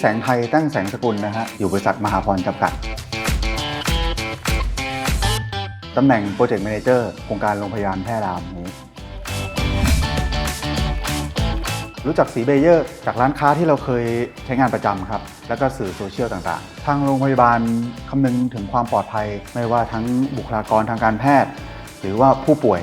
แสงไทยตั้งแสงสกุลนะฮะ อยู่บริษัทมหาพรจำกัด ตำแหน่งโปรเจกต์แมเนเจอร์โครงการโรงพยาบาลแพร่รามนี้ รู้จักสีเบเยอร์จากร้านค้าที่เราเคยใช้งานประจำครับ แล้วก็สื่อโซเชียลต่างๆ ทางโรงพยาบาลคำนึงถึงความปลอดภัย ไม่ว่าทั้งบุคลากรทางการแพทย์ หรือว่าผู้ป่วย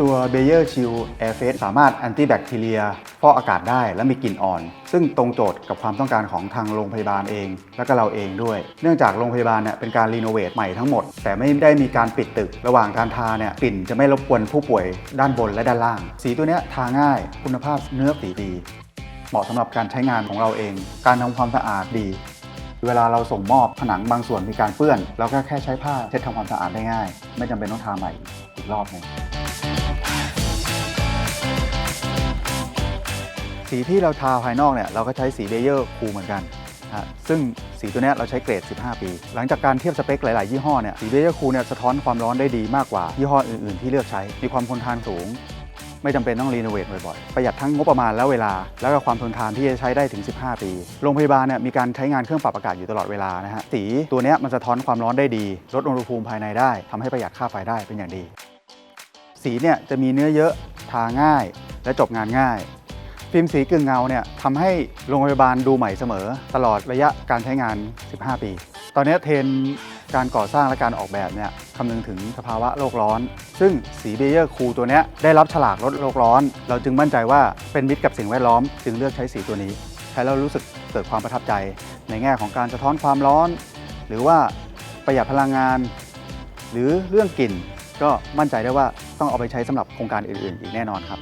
ตัว b a y e r Shield Air Face สามารถแอนตี้แบคทีเรีย ฟอกอากาศได้และมีกลิ่นอ่อน ซึ่งตรงโจทย์กับความต้องการของทางโรงพยาบาลเอง และก็เราเองด้วย เนื่องจากโรงพยาบาลเนี่ยเป็นการรีโนเวทใหม่ทั้งหมด แต่ไม่ได้มีการปิดตึก ระหว่างการทาเนี่ยกลิ่นจะไม่รบกวนผู้ป่วยด้านบนและด้านล่าง สีตัวเนี้ยทาง่าย คุณภาพเนื้อสีดี เหมาะสำหรับการใช้งานของเราเอง การทำความสะอาดดีเวลาเราส่งมอบผนังบางส่วนมีการเปื้อน เราก็แค่ใช้ผ้าเช็ดทำความสะอาดได้ง่าย ไม่จำเป็นต้องทาใหม่อีกรอบหนึง สีที่เราทาภายนอกเนี่ยเราก็ใช้สีเบเยอร์คูเหมือนกันนะฮะซึ่งสีตัวนี้เราใช้เกรด 15 ปี หลังจากการเทียบสเปคหลาย ๆ ยี่ห้อเนี่ยสีเบเยอร์คูเนี่ยสะท้อนความร้อนได้ดีมากกว่ายี่ห้ออื่น ๆ ที่เลือกใช้ มีความทนทานสูง ไม่จำเป็นต้องรีโนเวทบ่อย ๆ ประหยัดทั้งงบประมาณและเวลา แล้วก็ความทนทานที่จะใช้ได้ถึง 15 ปี โรงพยาบาลเนี่ยมีการใช้งานเครื่องปรับอากาศอยู่ตลอดเวลานะฮะ สีตัวนี้มันสะท้อนความร้อนได้ดี ลดอุณหภูมิภายในได้ทำให้ประหยัดค่าไฟได้เป็นอย่างดี สีเนี่ยจะมีเนื้อเยอะ ทาง่าย และจบงานง่าย ฟิล์มสีกึ่งเงาเนี่ยทำให้โรงพยาบาลดูใหม่เสมอ ตลอดระยะการใช้งาน 15 ปี ตอนนี้เทรนการก่อสร้างและการออกแบบเนี่ยคำนึงถึงสภาวะโลกร้อน ซึ่งสีเบเยอร์คูตัวนี้ได้รับฉลากลดโลกร้อน เราจึงมั่นใจว่าเป็นมิตรกับสิ่งแวดล้อม จึงเลือกใช้สีตัวนี้ ใช้แล้วรู้สึกเกิดความประทับใจ ในแง่ของการสะท้อนความร้อน หรือว่าประหยัดพลังงาน หรือเรื่องกลิ่น ก็มั่นใจได้ว่าต้องเอาไปใช้สำหรับโครงการอื่นๆ อีกแน่นอนครับ